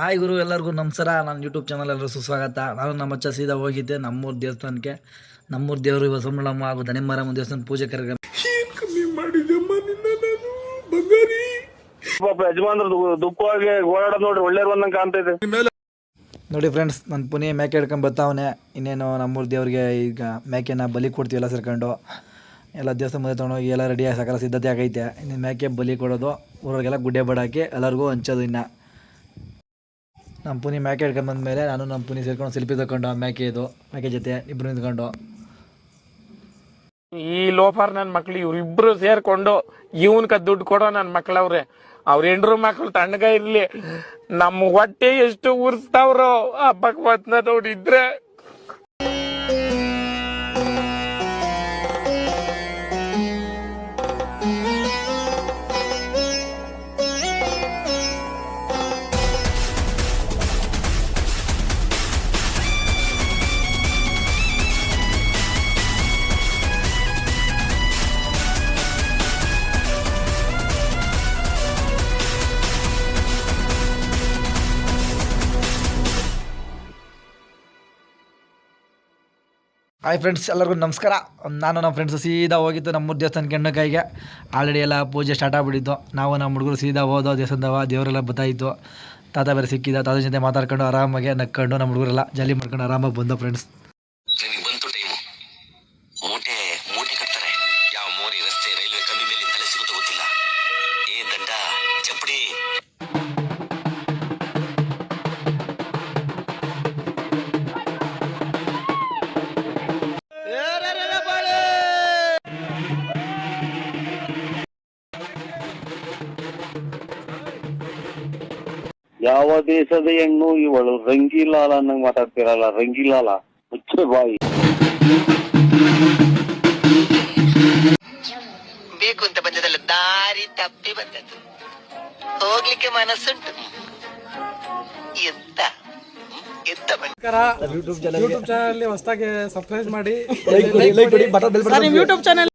Hi ಗುರು ಎಲ್ಲರಿಗೂ ನಮಸ್ಕಾರ. ನನ್ನ ಯೂಟ್ಯೂಬ್ ಚಾನಲ್ ಎಲ್ಲರೂ ಸುಸ್ವಾಗತ. ನಾನು ನಮ್ಮ ಅಚ್ಚ ಸೀದಾ ಹೋಗಿದ್ದೆ ನಮ್ಮೂರು ದೇವಸ್ಥಾನಕ್ಕೆ. ನಮ್ಮೂರು ದೇವರು ಬಸವಣ್ಣಮ್ಮ ಹಾಗೂ ದಣಿಮಾರಮ್ಮ ದೇವಸ್ಥಾನ ಪೂಜೆ ಕಾರ್ಯಕ್ರಮ. ಪಾಪ ಯಜಮಾನ್ರು ದುಃಖವಾಗಿ ಓಡಾಡೋದು ನೋಡ್ರಿ ಕಾಣ್ತೈತೆ ನೋಡಿ ಫ್ರೆಂಡ್ಸ್ ನನ್ನ ಪುನಿ ಮೇಕೆ ಹಿಡ್ಕೊಂಡು ಬರ್ತಾವನೆ. ಇನ್ನೇನು ನಮ್ಮೂರು ದೇವ್ರಿಗೆ ಈಗ ಮೇಕೆನ ಬಲಿ ಕೊಡ್ತೀವಿ ಎಲ್ಲ ಸೇರ್ಕೊಂಡು. ಎಲ್ಲ ದೇವಸ್ಥಾನ ಮುಂದೆ ತೊಗೊಂಡೋಗಿ ಎಲ್ಲ ರೆಡಿ ಸಕಲ ಸಿದ್ಧತೆ ಆಗೈತೆ. ಇನ್ನು ಮೇಕೆ ಬಲಿ ಕೊಡೋದು ಊರವ್ರಿಗೆಲ್ಲ ಗುಡ್ಡೆ ಬಡಾಕಿ ಎಲ್ಲರಿಗೂ ಹಂಚೋದು ಇನ್ನು. ನಮ್ಮ ಪುನಿ ಮ್ಯಾಕೆ ಹಿಡ್ಕೊಂಡು ಬಂದಮೇಲೆ ನಾನು ನಮ್ಮ ಪುನಿ ಸೇರ್ಕೊಂಡು ಸೆಲ್ಫಿ ತಗೊಂಡು ಮ್ಯಾಕೆ ಇದು, ಮ್ಯಾಕೆ ಜೊತೆ ಇಬ್ಬರು ನಿಂತ್ಕೊಂಡು. ಈ ಲೋಫರ್ ನನ್ನ ಮಕ್ಳು ಇವ್ರಿಬ್ರು ಸೇರ್ಕೊಂಡು ಇವನ್ಕ ದುಡ್ಡು ಕೊಡೋ ನನ್ನ ಮಕ್ಳವ್ರೆ. ಅವ್ರ ಹೆಂಡ್ರು ಮಕ್ಳು ತಣ್ಣಗ ಇರ್ಲಿ. ನಮ್ಮ ಹೊಟ್ಟೆ ಎಷ್ಟು ಉರ್ಸ್ತಾವ್ರೋ ಆ ಭಗವತ್ನ ನೋಡಿದ್ರೆ. ಹಾಯ್ ಫ್ರೆಂಡ್ಸ್ ಎಲ್ಲರಿಗೂ ನಮಸ್ಕಾರ. ನಾನು ನಮ್ಮ ಫ್ರೆಂಡ್ಸ್ ಸೀದಾ ಹೋಗಿದ್ದು ನಮ್ಮೂರು ದೇವಸ್ಥಾನಕ್ಕೆ ಕೈಗೆ ಆಲ್ರೆಡಿ ಎಲ್ಲ ಪೂಜೆ ಸ್ಟಾರ್ಟ್ ಆಗಿಬಿಟ್ಟಿದ್ದು. ನಾವು ನಮ್ಮ ಹುಡುಗರು ಸೀದಾ ಹೋದೋ ದೇವಸ್ಥಾನದವ, ದೇವರೆಲ್ಲ ಬತ್ತಾಯಿತ್ತು ತಾತ ಬೇರೆ ಸಿಕ್ಕಿದ ತಾತ ಜೊತೆ ಮಾತಾಡ್ಕೊಂಡು ಆರಾಮಾಗಿ ನಕ್ಕೊಂಡು ನಮ್ಮ ಹುಡುಗರೆಲ್ಲ ಜಾಲಿ ಮಾಡ್ಕೊಂಡು ಆರಾಮಾಗಿ ಬಂದು ಫ್ರೆಂಡ್ಸ್ ರೈಲ್ವೆ ಕಮ್ಮಿ ಮೇಲೆ ತಲೆ ಸಿಗುತ್ತೋ ಗೊತ್ತಿಲ್ಲ. ಏ ದಡ್ಡ, ಚಪ್ಪಡಿ. ಯಾವ ದೇಶದ ಹೆಣ್ಣು ಇವಳು? ರಂಗಿಲಾಲ ಅನ್ನಂಗ್ ಮಾತಾಡ್ತಿರಲ್ಲ ರಂಗಿಲಾಲ. ಮುಚ್ಚೆ ಬಾಯಿ. ಬೇಕು ಅಂತ ಬಂದದಲ್ಲ ದಾರಿ ತಪ್ಪಿ ಬಂದದ್ದು. ಹೋಗ್ಲಿಕ್ಕೆ ಮನಸ್ಸುಂಟು. ಎಂತ? ಎಂತ ಬಂದ ಯೂಟ್ಯೂಬ್ ಚಾನಲ್ ಯೂಟ್ಯೂಬ್ ಚಾನಲ್ ಹೊಸದಾಗಿ ಸಬ್ಸ್ಕ್ರೈಬ್ ಮಾಡಿ. YouTube channel